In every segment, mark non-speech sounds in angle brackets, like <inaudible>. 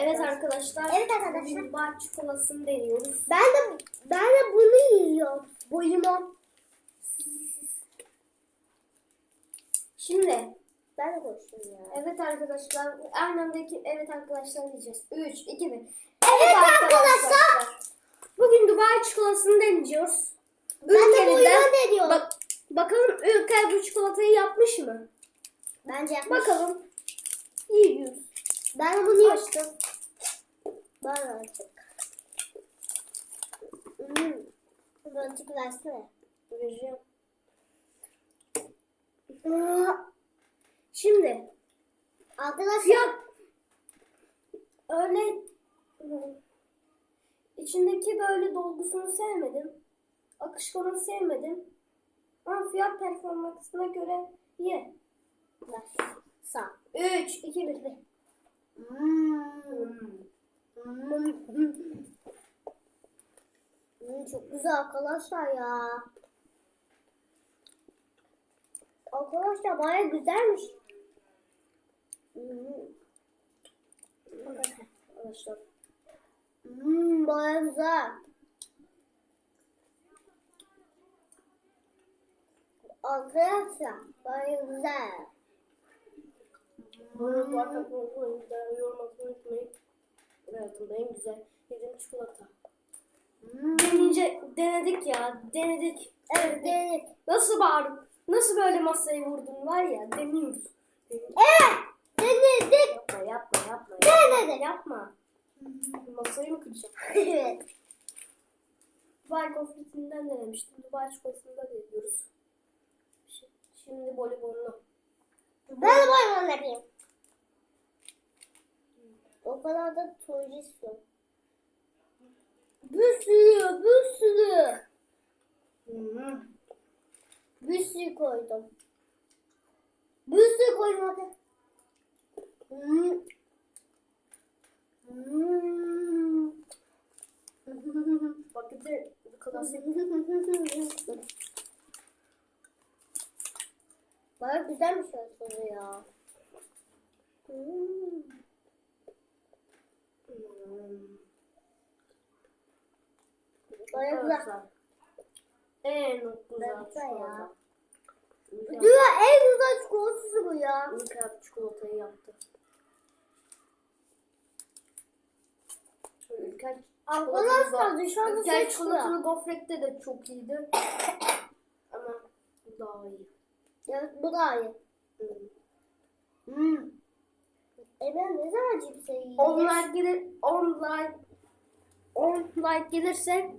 Evet arkadaşlar. Evet arkadaşlar. Dubai çikolatasını deniyoruz. Ben de ben de bunu yiyorum. Bu limon. Şimdi Ben de konuşuyorum ya. evet arkadaşlar aynı andaki evet arkadaşlar diyeceğiz. 3, 2, 1. Evet, arkadaşlar. Bugün Dubai çikolatasını deneyeceğiz. Ben de bu Ülkemizden-. Bak, bakalım Ülker bu çikolatayı yapmış mı? Bence yapmış. Bakalım. Yiyoruz. Ben bunu açtım. Ben açtık. Hmm. Birazcık versene. Vereceğim. Şimdi arkadaşlar fiyat öyle içindeki böyle dolgusunu sevmedim. Akışkanı sevmedim. Ama fiyat performansına göre ye. Sağ. 3, 2, 1, 1 çok güzel arkadaşlar ya. Arkadaşlar baya güzelmiş. Hmm. Arkadaşlar. Hmm, baya güzel. Arkadaşlar baya güzel. Bunu bu arada bu oyunda yorum atmayı unutmayın. Hayatımda en güzel yediğim çikolata. Hmm. Denince denedik ya. Denedik. Evet, evet. Nasıl bağırıp nasıl böyle masayı vurdun var ya deniyoruz. Evet, denedik. Yapma yapma yapma. Denedik. Yapma. Masayı mı kıracağım? <laughs> Evet. Dubai gofretinden denemiştim. Dubai çikolatasında deniyoruz. Şi- Şimdi voleybolunu. Ben boyamam yapayım. O kadar da turuncu istiyorum. Bir sürü, bir sürü. Hmm. Bir sürü koydum. Bir sürü koydum. Hmm. Hmm. Bak bir de sev- Baya güzelmiş aslında ya. Hmm. Hmm. Baya güzel. Güzel. En güzel çikolata. Dünya en güzel çikolatası bu ya. Ülker çikolatayı yaptı. Ülker Arkadaşlar dışarıda Ülker ses çikolatalı çıkıyor. gofrette de çok iyiydi. <coughs> Ama bu daha iyi. Ya, bu daha iyi. Hmm. Hmm. E ben ne zaman cipse yiyeceğim? 10 like gelir, 10 like 10 like gelirse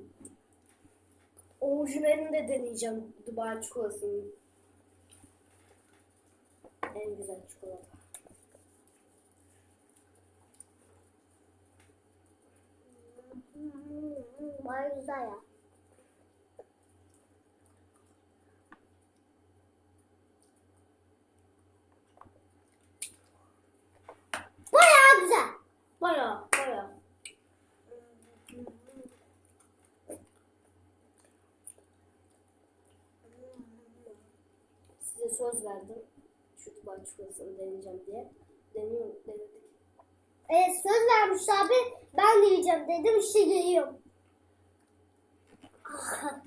orijinalini de deneyeceğim Dubai çikolatasını. En güzel çikolata. Hmm, Baya güzel ya. Baya güzel. Baya baya. Size söz verdim. Şu Dubai çikolatasını deneyeceğim diye. Deniyorum, denedik. Evet söz vermiş abi. Ben de yiyeceğim dedim işte yiyorum. Ah.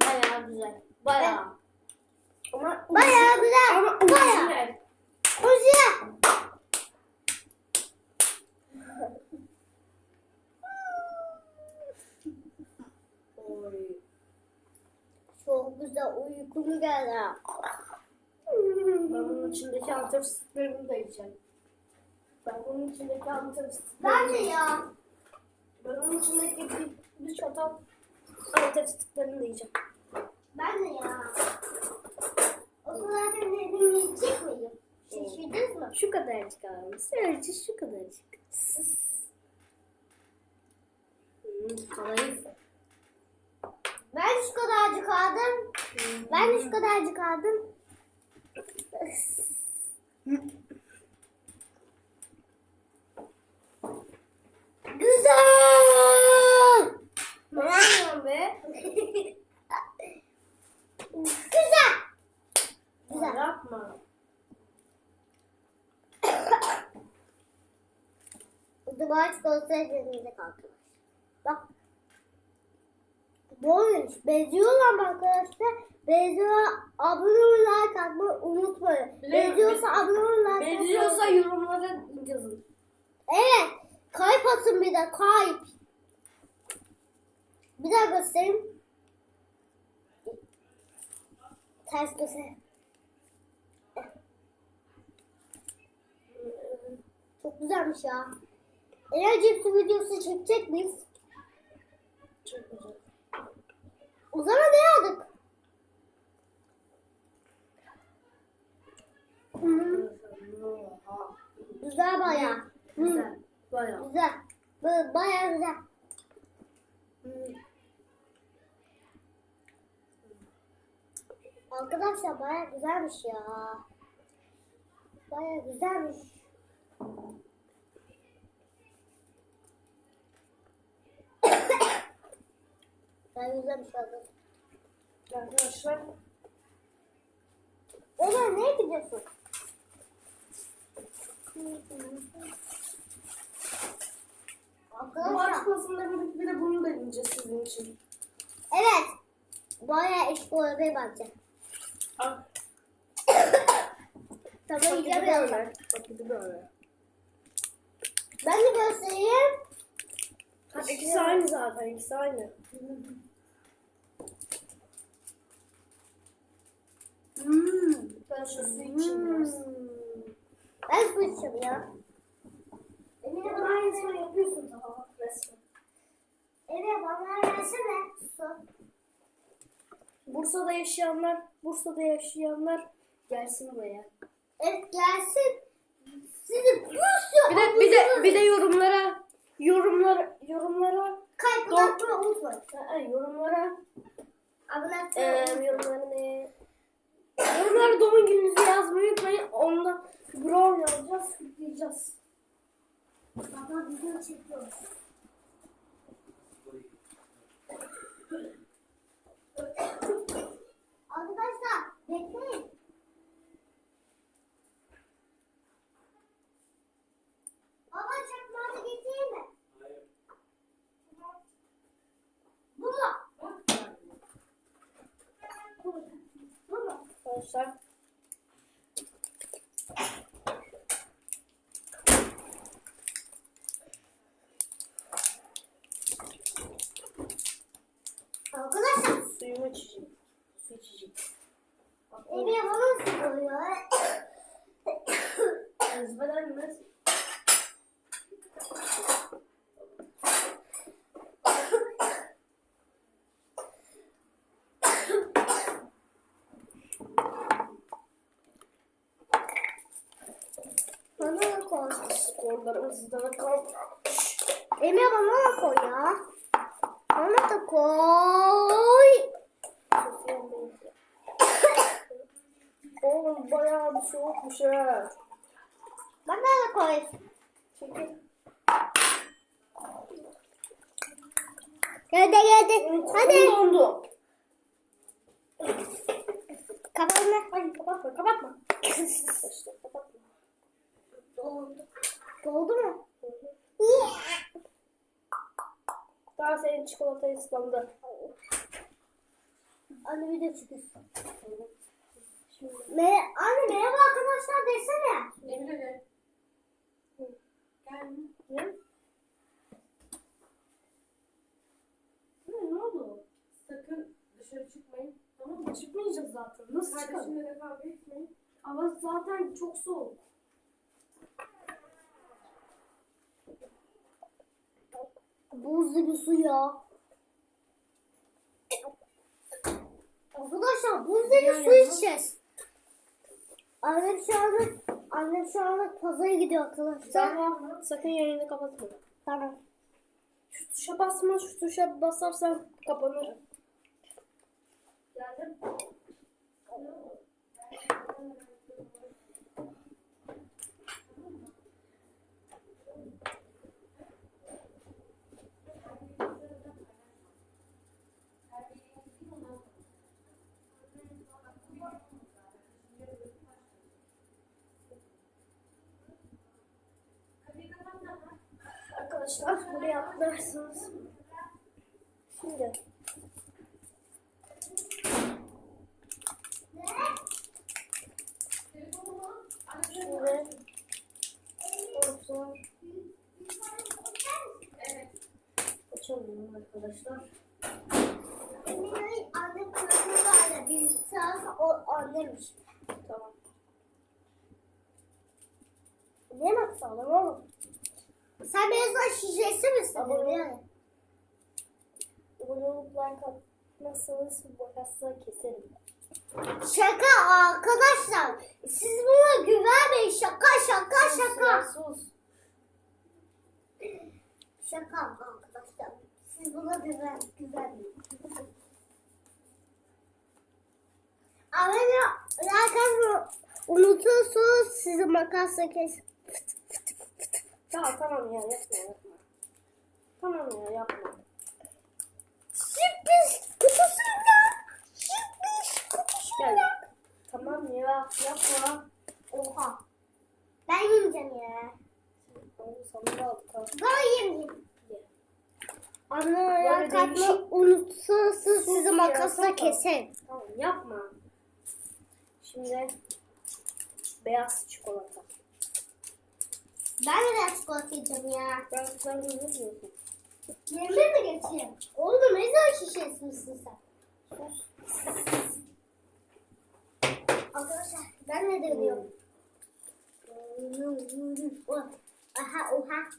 Baya güzel. Baya. Ama Baya güzel. Ama Baya. Uykum geldi. Ben bunun içindeki antep fıstıklarını da yiyeceğim. Ben bunun içindeki antep fıstıklarını Ben de ya. Ben onun içindeki bir, bir çatal antep fıstıklarını da yiyeceğim. Ben de ya. O kadar da dedim yiyecek miyim? Şaşırdınız mı? Şu kadarcık abi. Sadece şu kadarcık. Hmm, kadayıf. Ben şu kadarcık aldım. Ben şu kadarcık aldım. Güzel. Ne yapıyorsun be? Güzel. Güzel. Yapma. Duvar çikolatası elinde kalktı. Oyun benziyorlar arkadaşlar? Benziyor. Abone olmayı, like atmayı unutmayın. Benziyorsa abone olmayı, like Benziyorsa yorumlara yazın. Evet. Kalp atın bir de kalp. Bir daha göstereyim. Ters göster. Çok güzelmiş ya. Cipsi videosu çekecek miyiz? Güzel. O zaman ne aldık? Güzel baya. Güzel. Bayağı. güzel. Baya güzel. Arkadaşlar baya güzelmiş ya. Baya güzelmiş. Baya güzelmiş arkadaşlar. Arkadaşlar Eren neye gidiyorsun? bu Arkadaşlar. açmasında bir, bir de bunu deneyeceğiz sizin için. Evet. Baya eşit olabilir bence. Al. <coughs> Paketi güzel bir alacağım. böyle. Paketi böyle. Ben de göstereyim. Ha, ikisi aynı zaten. ikisi aynı. Hmm. Ben şu su içeyim biraz. Ben su içiyorum ya. Emine bana aynısını yapıyorsun tamam resmen. Evet bana versene su. Bursa'da yaşayanlar, Bursa'da yaşayanlar gelsin buraya. Evet gelsin. Sizi sürü Bir de bir de bir de yorumlara yorumlara yorumlara kalp atmayı unutmayın. Ha, yorumlara Abone eee atmayı yorumlara ne? Yorumlara doğum gününüzü yazmayı unutmayın. Onda brown yazacağız, kutlayacağız. Baba video çekiyor. Arkadaşlar bekleyin. Baba çakmağı getireyim mi? Bu mu? Bu mu? Bu mu? Arkadaşlar Arkadaşlar suyumu içeceğim. Su içeceğim. Emine bana nasıl Da kaldı. Emine bana da koy ya. Bana da koy. Oğlum bayağı bir soğukmuş ha. Bana da koy. Çekil. Geldi geldi. Hadi. Dondu. Kafanı. Ay kapatma kapatma. işte <laughs> kapatma. Doldu. Doldu mu? Daha senin çikolata ıslandı. Anne bir de çıkıyorsun. Me anne merhaba arkadaşlar desene. Emre gel. Gel. Ne? Oldu? Sakın dışarı çıkmayın. Tamam mı? Çıkmayacağız zaten. Nasıl çıkalım? Kardeşimle de kavga etmeyin. Hava zaten çok soğuk. Buzlu bir su ya. Arkadaşlar buzlu bir su içeceğiz. Annem şu anda annem şu anda pazara gidiyor arkadaşlar. Tamam. Sakın yayını kapatma. Tamam. Şu tuşa basma. Şu tuşa basarsan kapanır. Geldim. Arkadaşlar. Buraya atlarsınız. Şimdi Şimdi olsun. Açalım arkadaşlar. Emine'nin anne kırmızı vardı. Saat o annemiş. Tamam. Mi sağlam oğlum? Sen beyaz şişesi misin? Abone-? Abone bu makasla keserim. Şaka arkadaşlar. Siz buna güvenmeyin. Şaka şaka şaka. Sus. Şaka arkadaşlar. Siz buna güven, güvenmeyin. Ama zaten unutursunuz sizi makasla kes. Ya tamam ya yapma yapma. Tamam ya yapma. Sürpriz kutusunda. Sürpriz Gel. kutusunda. Tamam ya yapma. Oha. Ben yiyeceğim ya. Onu sana da al. Ben yiyeyim. Anne ya katma unutursunuz sizi ya, makasla keserim. Tamam yapma. Şimdi beyaz çikolata. Ben de biraz çikolata yiyeceğim ya. Ben sen ne diyorsun? Yerime mi geçeyim? Oğlum ne zaman şişesi misin sen? Arkadaşlar ben ne deniyorum? Oha oha.